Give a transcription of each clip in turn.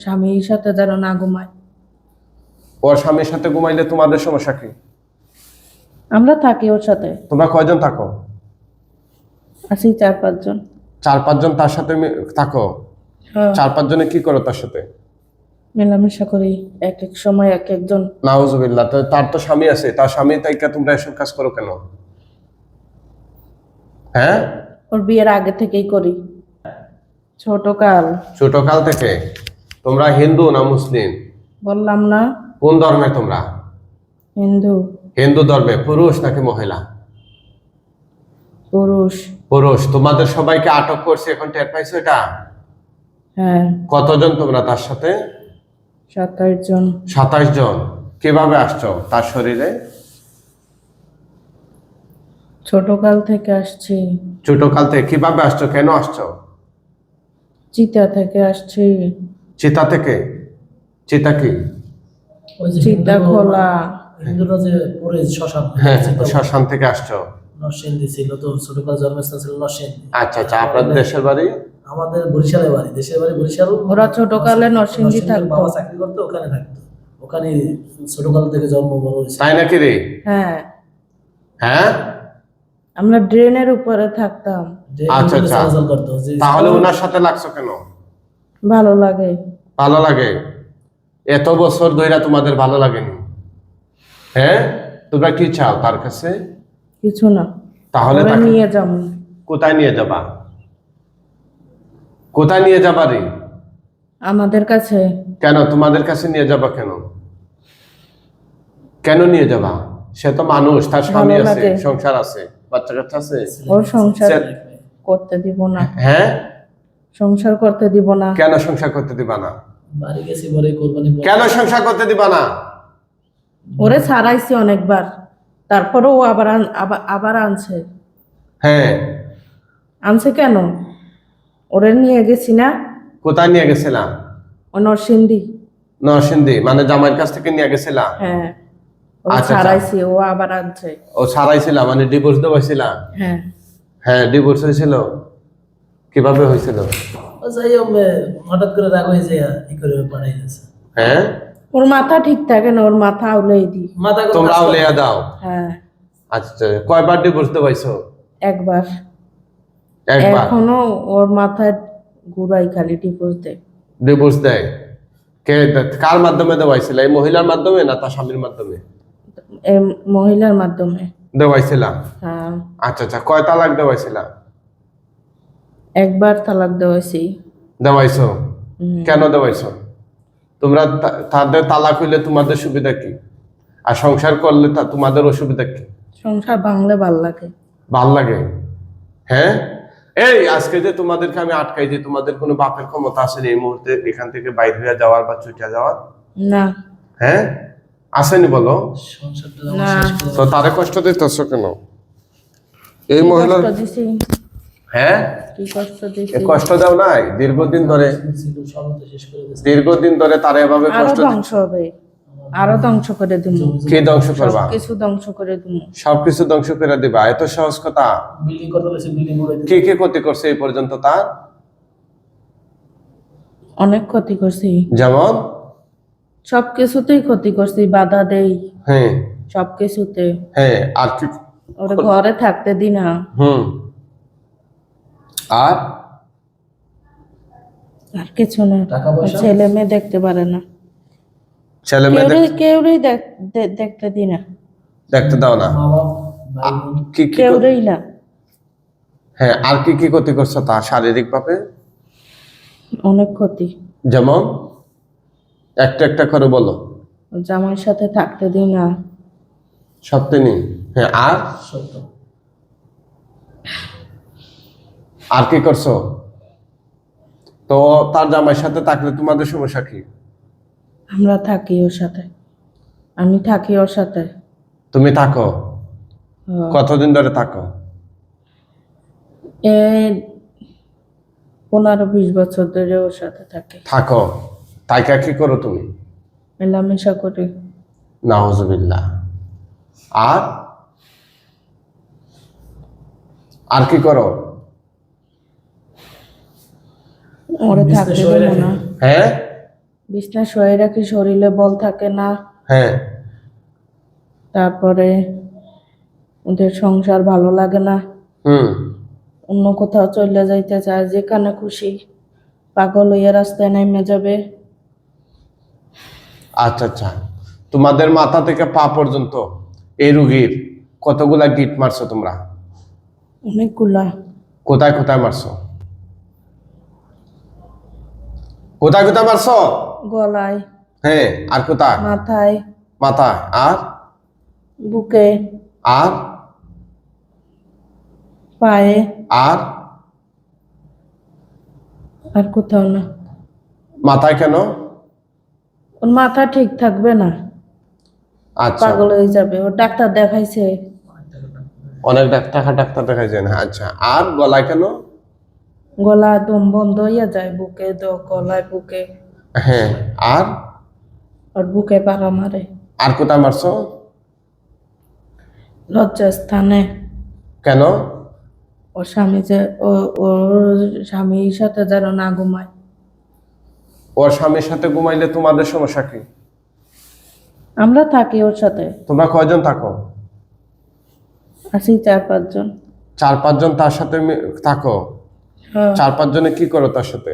স্বামীর সাথে যেন না ঘুমায়। ওর স্বামীর সাথে ঘুমাইলে তোমাদের সমস্যা কি? আমরা থাকি ওর সাথে। তোমরা কয়জন থাকো? আছি চার পাঁচজন। চার পাঁচজন তার সাথে মি- থাকো? হ্যাঁ, চার পাঁচজনে কি করো তার সাথে? মেলামেশা করি এক এক সময় এক একজন। নাউজুবিল্লাহ তো তার তো স্বামী আছে তার স্বামী তাইকা তোমরা এসব কাজ করো কেন? হ্যাঁ? ওর বিয়ের আগে থেকেই করি। ছোট কাল ছোট কাল থেকে? তোমরা হিন্দু না মুসলিম? বললাম না। কোন ধর্মে তোমরা? হিন্দু। হিন্দু ধর্মে পুরুষ নাকি মহিলা? পুরুষ। পুরুষ। তোমাদের সবাইকে আটক করছে এখন টের পাইছো এটা? হ্যাঁ। কতজন তোমরা তার সাথে? সাতাশ জন। সাতাশ জন। কীভাবে আসছো তার শরীরে? ছোটকাল থেকে আসছি। ছোটকাল থেকে কীভাবে আসছো? কেন আসছো? চিতা থেকে আসছি। চিতা থেকে? চিতা কি? চিতা খোলা। হিন্দুরা যে পরে শ্মশান হ্যাঁ শ্মশান থেকে আসছো। নরসিংদী ছিল তো ছোটকাল জন্মস্থান ছিল নরসিংদী। আচ্ছা আচ্ছা আপনার দেশের বাড়ি? আমাদের বরিশালে বাড়ি দেশের বাড়ি বরিশাল। ওরা ছোটকালে নরসিংদী থাকতো। বাবা চাকরি করতো ওখানে থাকতো। ওখানে ছোটকাল থেকে জন্ম বড় হয়েছে। তাই নাকি রে? হ্যাঁ। হ্যাঁ? আমরা ড্রেনের উপরে থাকতাম। আচ্ছা, আচ্ছা। তাহলে ওনার সাথে লাগছো কেন? ভালো লাগে। ভালো লাগে। এত বছর ধইরা তোমাদের ভালো লাগেনি। হ্যাঁ? তোমরা কি চাও তার কাছে? কিছু না। তাহলে নিয়ে যাব। কোথায় নিয়ে যাবা? কোথায় নিয়ে যাবা রে? আমাদের কাছে। কেন? তোমাদের কাছে নিয়ে যাবা কেন? কেন নিয়ে যাবা? সে তো মানুষ তার স্বামী আছে সংসার আছে বাচ্চা কাচ্চা আছে। ওর সংসার করতে দিব না। হ্যাঁ? সংসার করতে দিব না। কেন সংসার করতে দিবা না? বাড়ি গেছি পরে কোরবানি কেন সংসার করতে দিবা না? ওরে ছাড়াইছি অনেকবার। তারপরেও আবার আন- আবার- আবার আনছে। হ্যাঁ। আনছে কেন? ওরে নিয়ে গেছি না? কোথায় নিয়ে গেছিলাম ও নরসিংদী। নরসিংদী মানে জামাইয়ের কাছ থেকে নিয়ে গেছিলাম হ্যাঁ। আচ্ছা, আচ্ছা। ছাড়াইছি ও আবার আনছে। ও ছাড়াইছিলাম মানে ডিভোর্স দেওয়াইছিলাম হ্যাঁ। হ্যাঁ ডিভোর্স হয়েছিল। কীভাবে হয়েছিল? ও যাই হঠাৎ করে রাগ হয়ে যায় করে হ্যাঁ? ওর মাথা ঠিক থাকে না ওর মাথা আউলাই দি মাথা তোমরা দাও। হ্যাঁ। আচ্ছা কয়বার ডিভোর্স দেওয়াইছো একবার। একবার? এখনও ওর মাথায় ঘুরাই খালি টিপুস দে ডিভোর্স দেয়? কে কার মাধ্যমে দেওয়াইছিল? এই মহিলার মাধ্যমে না তার স্বামীর মাধ্যমে? এ মহিলার মাধ্যমে। দেওয়াইছিলাম হ্যাঁ। আচ্ছা আচ্ছা কয় তালাক দেওয়াইছিলাম একবার তালাক দেওয়াইছি। দেওয়াইছো? কেন দেওয়াইছো? তোমরা তাদের তালাক হইলে তোমাদের সুবিধা কি? আর সংসার করলে তা তোমাদের অসুবিধা কি? সংসার ভাঙলে ভালো লাগে। ভালো লাগে? হ্যাঁ? এই আজকে যে তোমাদেরকে আমি আটকাই যে তোমাদের কোনো বাপের ক্ষমতা আসেনি এই মুহূর্তে এখান থেকে বাইরে হয়ে যাওয়ার বা ছুটে যাওয়ার? না। হ্যাঁ? আসেনি বলো? তো তারে কষ্ট দিতেছ কেন? এই দিছি? হ্যাঁ? কি কষ্ট দাও নাই দীর্ঘদিন ধরে। দীর্ঘদিন ধরে তারা এভাবে কষ্ট ধ্বংস হবে। আরও ধ্বংস করে দিমু। কি ধ্বংস করবা? কিছু ধ্বংস করে দিমু। সবকিছু ধ্বংস করে দিবা এত সহজ কথা। কি কি ক্ষতি করছে এই পর্যন্ত তার? অনেক ক্ষতি করছি। যেমন? সব কিছুতেই ক্ষতি করছি বাধা দেই। হ্যাঁ। সব কিছুতে হ্যাঁ আর ঘরে থাকতে দি না হুম। আর? আর কিছু না। টাকা পয়সা? ছেলে মেয়ে দেখতে পারে না। ছেলে মেয়েদের কেউরই দেখতে দি না। দেখতে দাও না। কি কি কেউরই না। হ্যাঁ আর কি কি ক্ষতি করছ তা শারীরিক ভাবে অনেক ক্ষতি। যেমন? একটা একটা করে বলো। জামাইয়ের সাথে থাকতে দিই না। সপ্তাহে হ্যাঁ আর? সত্য। আর কি করছ? তো তার জামাইয়ের সাথে থাকলে তোমাদের সমস্যা কি? আমরা থাকি ওর সাথে। আমি থাকি ওর সাথে। তুমি থাকো। কতদিন ধরে থাকো? এই পনেরো বিশ বছর ধরে ওর সাথে থাকি। থাকো। তাইকা কি করো তুমি? মেলামেশা করি। নাহজবিল্লা আর? আর কি করো? থাকতে দেবো না। হ্যাঁ? বিছনা শুয়ে রাখি শরীরে বল থাকে না। হ্যাঁ। তারপরে ওদের সংসার ভালো লাগে না। হুম। অন্য কোথাও চলে যাইতে চায় যেখানে খুশি। পাগল হইয়া রাস্তায় নেমে যাবে। আচ্ছা আচ্ছা। তোমাদের মাথা থেকে পা পর্যন্ত এই রুগীর কতগুলা গিট মারছো তোমরা? অনেকগুলা। কোথায় কোথায় মারছো? কোথায় কোথায় মারছো? গলায়। হ্যাঁ আর কোথায়? মাথায়। মাথায়। আর? বুকে। আর? পায়ে। আর? আর কোথাও না। মাথায় কেন? ওর মাথা ঠিক থাকবে না। আচ্ছা। পাগল হয়ে যাবে। ও ডাক্তার দেখাইছে। অনেক ডাক্তার ডাক্তার দেখাইছে না। আচ্ছা। আর গলায় কেন? গলা দম বন্ধ হইয়া যায় বুকে দ গলায় বুকে। হ্যাঁ আর? আর বুকে পাড়া মারে। আর কোথায় মারছো? লজ্জা স্থানে কেন? ওর স্বামী যে ও- ওর স্বামীর সাথে যেন না ঘুমায়। ওর স্বামীর সাথে ঘুমাইলে তোমাদের সমস্যা কি? আমরা থাকি ওর সাথে। তোমরা কয়জন থাকো? আছি চার পাঁচজন। চার পাঁচজন তার সাথে থাকো। হ্যাঁ, চার পাঁচজনে কি করো তার সাথে?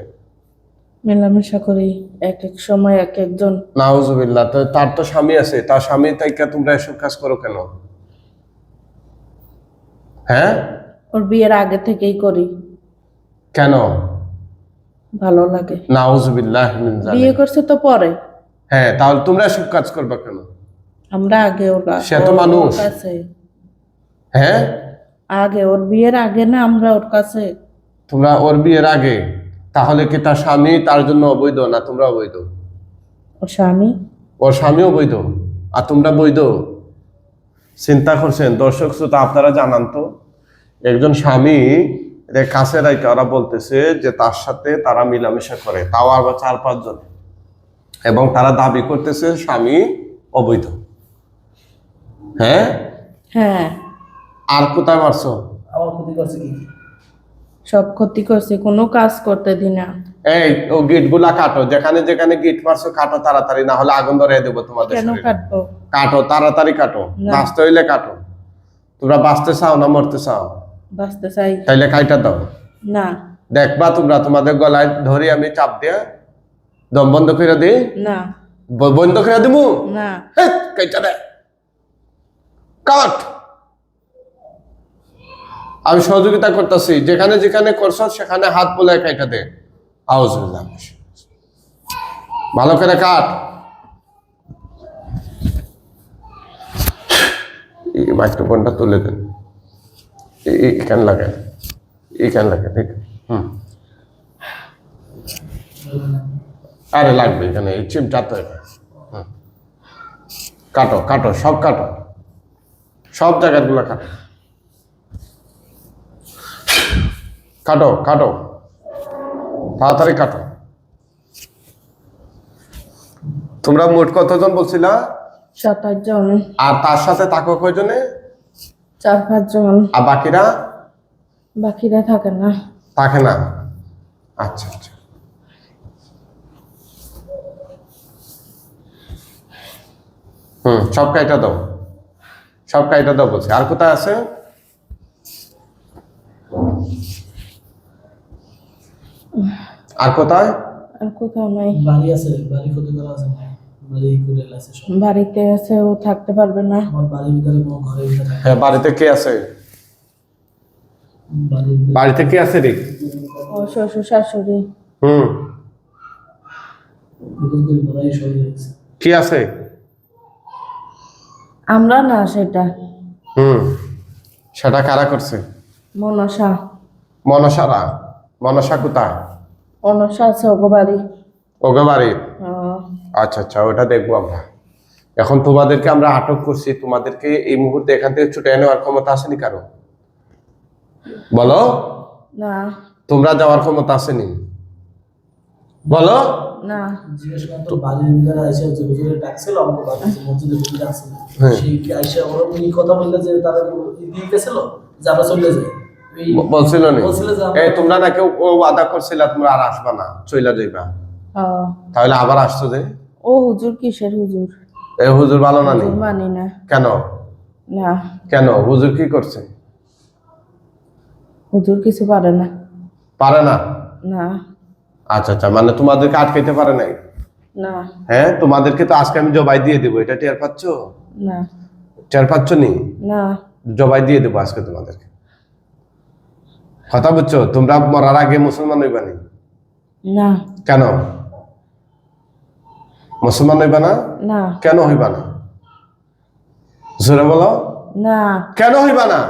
মেলামেশা করি এক এক সময় এক একজন। নাউজুবিল্লাহ তো তার তো স্বামী আছে তার স্বামী তাইকা তোমরা এসব কাজ করো কেন? হ্যাঁ? ওর বিয়ের আগে থেকেই করি। কেন? ভালো লাগে। নাউজুবিল্লাহ মিন জালিক। বিয়ে করছে তো পরে। হ্যাঁ তাহলে তোমরা এসব কাজ করবে কেন? আমরা আগে ওর সে তো মানুষ। হ্যাঁ? আগে ওর বিয়ের আগে না আমরা ওর কাছে তোমরা ওর বিয়ের আগে তাহলে কি তার স্বামী তার জন্য অবৈধ না তোমরা অবৈধ? ওর স্বামী? ওর স্বামীও বৈধ আর তোমরা বৈধ? চিন্তা করছেন দর্শক শ্রোতা আপনারা জানান তো একজন স্বামী কাছে রাইকে ওরা বলতেছে যে তার সাথে তারা মিলামেশা করে তাও আবার চার পাঁচ পাঁচজন। এবং তারা দাবি করতেছে স্বামী অবৈধ। হ্যাঁ? হ্যাঁ। আর কোথায় মারছো? আমার ক্ষতি করছে কি? সব ক্ষতি করছে কোনো কাজ করতে দি না। এই ও গিটগুলা কাটো যেখানে যেখানে গিট মারছো কাটো তাড়াতাড়ি না হলে আগুন ধরে দেবো তোমাদের কেন। কাটবো? কাটো তাড়াতাড়ি কাটো। বাঁচতে হইলে কাটো। তোমরা বাঁচতে চাও না মরতে চাও? বাঁচতে চাই। তাইলে কাইটা দাও। না। দেখবা তোমরা তোমাদের গলায় ধরে আমি চাপ দিয়া দম বন্ধ করে দি? না। বন্ধ করে দিমু? না। কাইটা দে। কাট! আমি সহযোগিতা করতেছি, যেখানে যেখানে করছ, সেখানে হাত বলে কাইটা দে। আওয়াজ ভালো করে কাট। মাইক্রোফোনটা তুলে দেন। এখানে লাগায় এখানে লাগে ঠিক? হুম। আরে লাগবে এখানে, এই চিমটা তো এটা। হুম। কাটো কাটো, সব কাটো। সব জায়গাগুলো কাটো। কাটো কাটো। তাড়াতাড়ি কাটো। তোমরা মোট কতজন বলছিলা? সাত আট জন আর তার সাথে থাকো কয়জনে? চার পাঁচ জন আর বাকিরা? বাকিরা থাকে না। থাকে না। আচ্ছা আচ্ছা। হুম সব কাইটা দাও। সব কাইটা দাও বলছি। আর কোথায় আছে? আর কোথায়? আর কোথাও নাই। বাড়ি আছে বাড়ি ক্ষতি করা আছে? না বাড়ি করে আছে সব। বাড়িতে আছে ও থাকতে পারবে না। আমার বাড়ির ভিতরে কোনো ঘরের ভিতরে হ্যাঁ বাড়িতে কে আছে? বাড়িতে কে আছে রে? ও শ্বশুর শাশুড়ি। হুম। কি আছে? আমরা না সেটা। হুম। সেটা কারা করছে? মনসা। মনসারা। মনসা কোথায় অনসা আছে ওগো বাড়ি ওকে বাড়ি ও, আচ্ছা আচ্ছা ওটা দেখব আমরা। এখন তোমাদেরকে আমরা আটক করছি তোমাদেরকে এই মুহূর্তে এখান থেকে ছুটে নেওয়ার ক্ষমতা আসেনি কারও? বলো? না। তোমরা যাওয়ার ক্ষমতা আসেনি বলো? না। হ্যাঁ। সেই কথা বললে যে তারা দিয়ে গেছিল যে আমরা চলে বলছিল নি? এই তোমরা নাকি ও- ও আদা করছিল তোমরা আর আসবা না চইলা যাইবা। তাহলে আবার আসছো যে? ও হুজুর কিসের হুজুর? এ হুজুর ভালো না নি? মানি না। কেন? না। কেন? হুজুর কি করছে? হুজুর কিছু পারে না। পারে না? না। আচ্ছা আচ্ছা মানে তোমাদেরকে আটকাইতে পারে নাই? না। হ্যাঁ তোমাদেরকে তো আজকে আমি জবাই দিয়ে দেবো এটা টের পাচ্ছ? না। টের পাচ্ছ নি? না। জবাই দিয়ে দেবো আজকে তোমাদেরকে। কথা বুঝছ? তোমরা মরার আগে মুসলমান হইবা নি? না। কেন? মুসলমান হইবা না? না। কেন হইবা না? জোরে বলো। না। কেন হইবা না?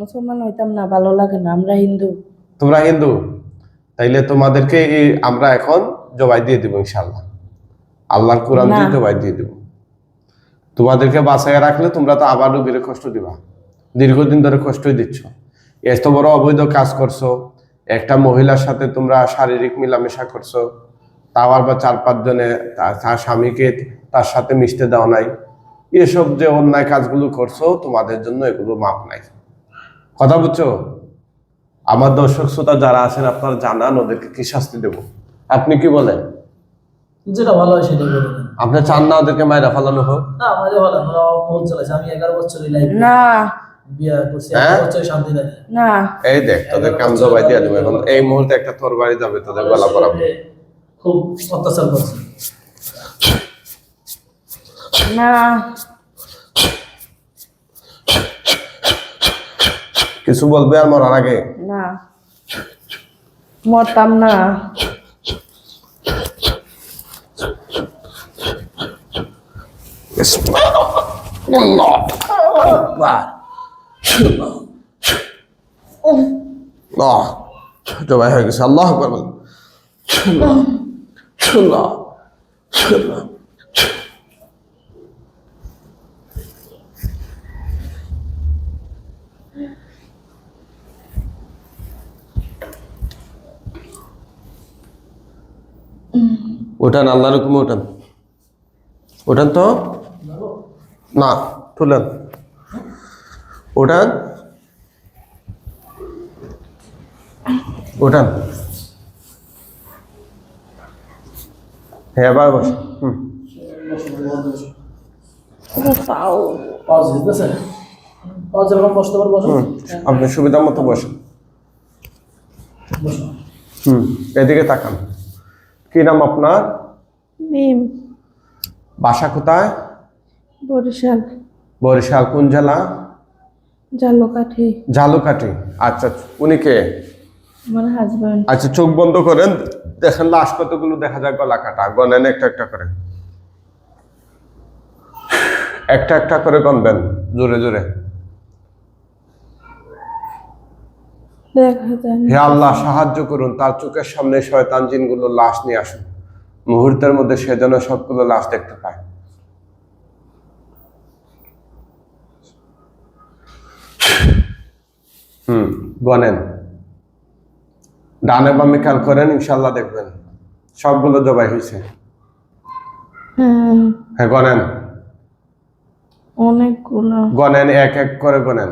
মুসলমান হইতাম না ভালো লাগে না আমরা হিন্দু। তোমরা হিন্দু? তাইলে তোমাদেরকে আমরা এখন জবাই দিয়ে দিব ইনশাল্লাহ আল্লাহর কোরআন দিয়ে জবাই দিয়ে দিব। তোমাদেরকে বাঁচায় রাখলে তোমরা তো আবার রোগীরে কষ্ট দিবা। দীর্ঘদিন ধরে কষ্টই দিচ্ছ। এত বড় অবৈধ কাজ করছ একটা মহিলার সাথে তোমরা শারীরিক মিলামেশা করছ তাও আবার চার পাঁচ জনে তার- স্বামীকে তার সাথে মিশতে দাও নাই। এসব যে অন্যায় কাজগুলো করছ তোমাদের জন্য এগুলো মাপ নাই। কথা বুঝছ? আমার দর্শক শ্রোতা যারা আছেন আপনারা জানান ওদেরকে কি শাস্তি দেব? আপনি কি বলেন? যেটা ভালো হয় সেটাই দেন আপনি চান না ওদেরকে মায়েরা ফালানো হোক? না আমাদের ভালো আমরা ফোন চালাইছি। আমি এগারো বছর না হ্যাঁ? এই দেখ আমি জবাই দিয়ে দেবো এখন। এই মুহূর্তে একটা তোর বাড়ি যাবে তোদের গলা পড়াবো খুব অত্যাচার করছে। না। কিছু বলবে আর মরার আগে? না। মরতাম না। আহ, জবাই হয়ে গেছে আল্লাহ বলেন। ওঠান আল্লাহর হুকুমে ওঠান ওঠান তো? না তুলেন ওঠান ওঠান হ্যাঁ এবার বস হুম পাও পাওয়া যেতেছে পাওয়া যেরকম বসতে পারব বসো। হুম আপনি সুবিধা মতো বসেন বসো। হুম এদিকে তাকান। কি নাম আপনার? মিম বাসা কোথায়? বরিশাল। বরিশাল কোন জেলা? জালকাঠি। ঝালুকাঠি আচ্ছা উনি কে? আমার হাজবেন্ড আচ্ছা চোখ বন্ধ করেন দেখেন লাশ কতগুলো দেখা যায় গলা কাটা গনেন একটা একটা করে। একটা একটা করে গনবেন জোরে জোরে। হে আল্লাহ সাহায্য করুন তার চোখের সামনে শয়তান জিনগুলো লাশ নিয়ে আসুন মুহূর্তের মধ্যে সে যেন সবগুলো লাশ দেখতে পায়। হুম গনেন ডানে বামে খেয়াল করেন ইনশাল্লাহ দেখবেন। সবগুলো জবাই হয়েছে হ্যাঁ গনেন অনেকগুলো। গনেন এক এক করে গনেন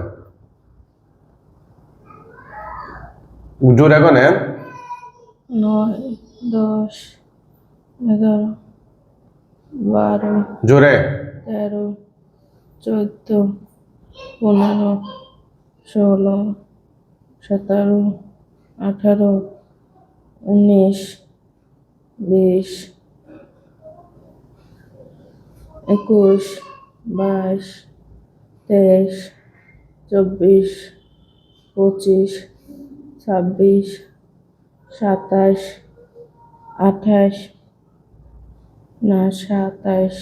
জোরে গনেন নয় দশ এগারো বারো জোরে। তেরো চোদ্দ পনেরো ষোলো সতেরো, আঠারো, উনিশ, বিশ, একুশ, বাইশ, তেইশ, চব্বিশ, পঁচিশ, ছাব্বিশ, সাতাশ, আঠাশ, না, সাতাশ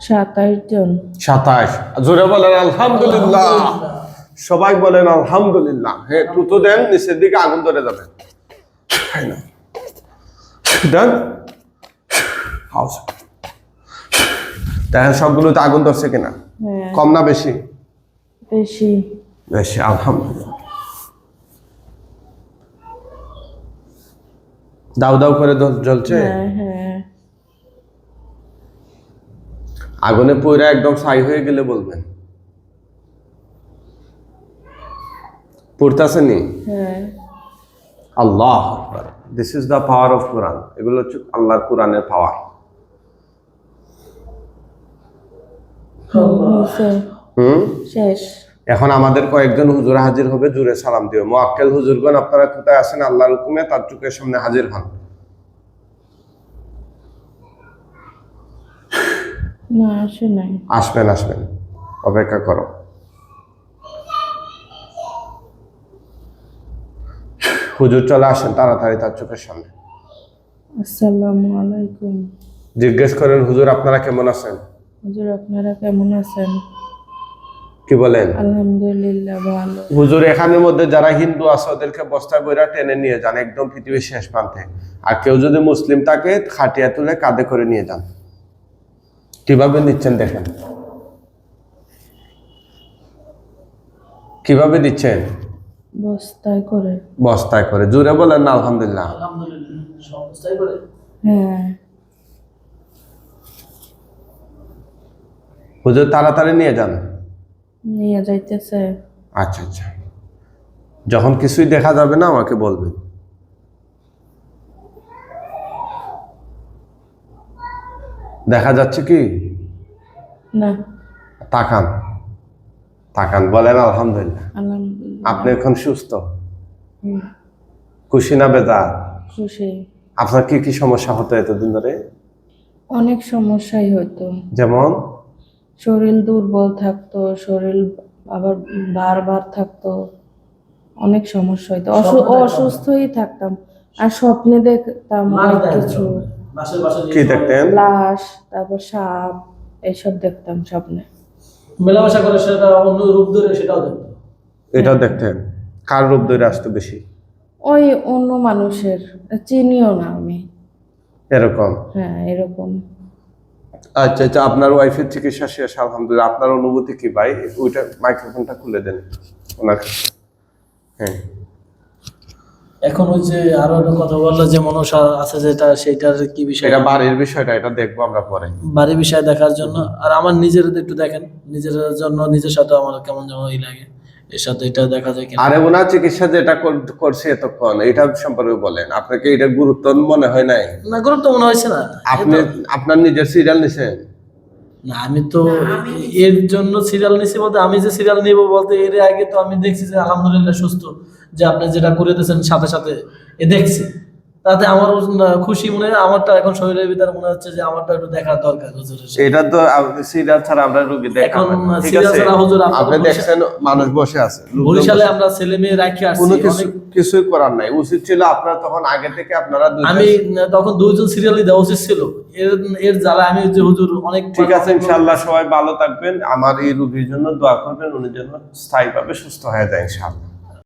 সাতাশ জন। সাতাশ। জোরে বলেন, আলহামদুলিল্লাহ। সবাই বলেন আলহামদুলিল্লাহ। হ্যাঁ তুতো দেন নিচের দিকে আগুন ধরে যাবে। তাই না? দেন। হাউস। দেখেন সবগুলোতে আগুন ধরছে কিনা? হ্যাঁ। কম না বেশি? বেশি। বেশি আলহামদুলিল্লাহ। দাউ দাউ করে জ্বলছে? হ্যাঁ হ্যাঁ। আগুনে পইরা একদম ছাই হয়ে গেলে বলবেন। পড়তেছে নি হ্যাঁ। আল্লাহ this is the power of কোরআন এগুলো হচ্ছে আল্লাহর কোরআনের পাওয়ার হুম? শেষ। এখন আমাদের কয়েকজন হুজুর হাজির হবে জুড়ে সালাম দিও। মোয়াক্কেল হুজুরগণ আপনারা কোথায় আছেন? আল্লাহর হুকুমে তার চোখের সামনে হাজির হন। আসবেন আসবেন। অপেক্ষা করো। হুজুর চলে আসেন তাড়াতাড়ি তার চোখের সামনে। আসসালামু আলাইকুম। জিজ্ঞেস করেন হুজুর আপনারা কেমন আছেন? হুজুর আপনারা কেমন আছেন? কি বলেন? আলহামদুলিল্লাহ ভালো। হুজুর এখানের মধ্যে যারা হিন্দু আছে ওদেরকে বস্তায় বইরা টেনে নিয়ে যান একদম পৃথিবীর শেষ প্রান্তে। আর কেউ যদি মুসলিম থাকে খাটিয়া তুলে কাঁধে করে নিয়ে যান। কীভাবে নিচ্ছেন দেখেন? কীভাবে দিচ্ছেন? বস্তায় করে। বস্তায় করে। জুড়ে বলেন না আলহামদুলিল্লাহ। হ্যাঁ। হুজুর তাড়াতাড়ি নিয়ে যান। নিয়ে যাইতেছে। আচ্ছা আচ্ছা। যখন কিছুই দেখা যাবে না আমাকে বলবেন। দেখা যাচ্ছে কি? না। তাকান। তাকান বলেন আলহামদুলিল্লাহ। আলহামদুলিল্লাহ। আপনি এখন সুস্থ? খুশি না বেদার খুশি। আপনার কি কি সমস্যা হতো এতদিন ধরে? অনেক সমস্যাই হতো। যেমন? শরীর দুর্বল থাকতো শরীর আবার বারবার থাকতো। অনেক সমস্যা হতো অসু- অসুস্থই থাকতাম। আর স্বপ্নে দেখতাম অনেক কিছু। কি দেখতেন? লাশ তারপর সাপ এইসব দেখতাম স্বপ্নে। মেলামেশা করে সেটা অন্য রূপ ধরে সেটাও দেখতো এটাও দেখতে কার রূপ ধরে আসতো বেশি? ওই অন্য মানুষের চিনিও না আমি। এরকম? হ্যাঁ এরকম। আচ্ছা আচ্ছা আপনার ওয়াইফের চিকিৎসা শেষ আলহামদুলিল্লাহ। আপনার অনুভূতি কি ভাই? ওইটা মাইক্রোফোনটা খুলে দেন ওনার হ্যাঁ। এখন ওই যে আরও একটা কথা বলল যে মনসা আছে যেটা সেটার কি বিষয়? এটা বাড়ির বিষয়টা এটা দেখব আমরা পরে। বাড়ির বিষয় দেখার জন্য। আর আমার নিজের একটু দেখেন নিজের জন্য নিজের সাথে আমার কেমন যেন ই লাগে। এর সাথে এটা দেখা যায় কিনা। আরে ওনার চিকিৎসা যেটা কর- করছে এতক্ষণ এটা সম্পর্কে বলেন। আপনাকে এটা গুরুত্ব মনে হয় নাই? না গুরুত্ব মনে হয়েছে না। আপনি আপনার নিজের সিরিয়াল নিছেন? না আমি তো এর জন্য সিরিয়াল নিছি বলতে আমি যে সিরিয়াল নিব বলতে এর আগে তো আমি দেখছি যে আলহামদুলিল্লাহ সুস্থ যে আপনি যেটা করে দিয়েছেন সাথে সাথে এ দেখছি। তাতে আমার খুশি মনে আমারটা এখন শরীরের ভিতরে মনে হচ্ছে যে আমারটা একটু দেখার দরকার হুজুরের সাথে। এটা তো সিরিয়াল ছাড়া আমরা রুগী এখন ছাড়া হুজুর আপনি দেখছেন মানুষ বসে আছে বরিশালে আমরা ছেলে মেয়ে রাখি আসছি কোনো কিছু কিছুই করার নাই। উচিত ছিল আপনারা তখন আগে থেকে আপনারা আমি তখন দুইজন সিরিয়ালই দেওয়া উচিত ছিল। এর এর জ্বালা আমি যে হুজুর অনেক ঠিক আছে ইনশাআল্লাহ সবাই ভালো থাকবেন। আমার এই রোগীর জন্য দোয়া করবেন উনি যেন স্থায়ীভাবে সুস্থ হয়ে যায় ইনশাআল্লাহ।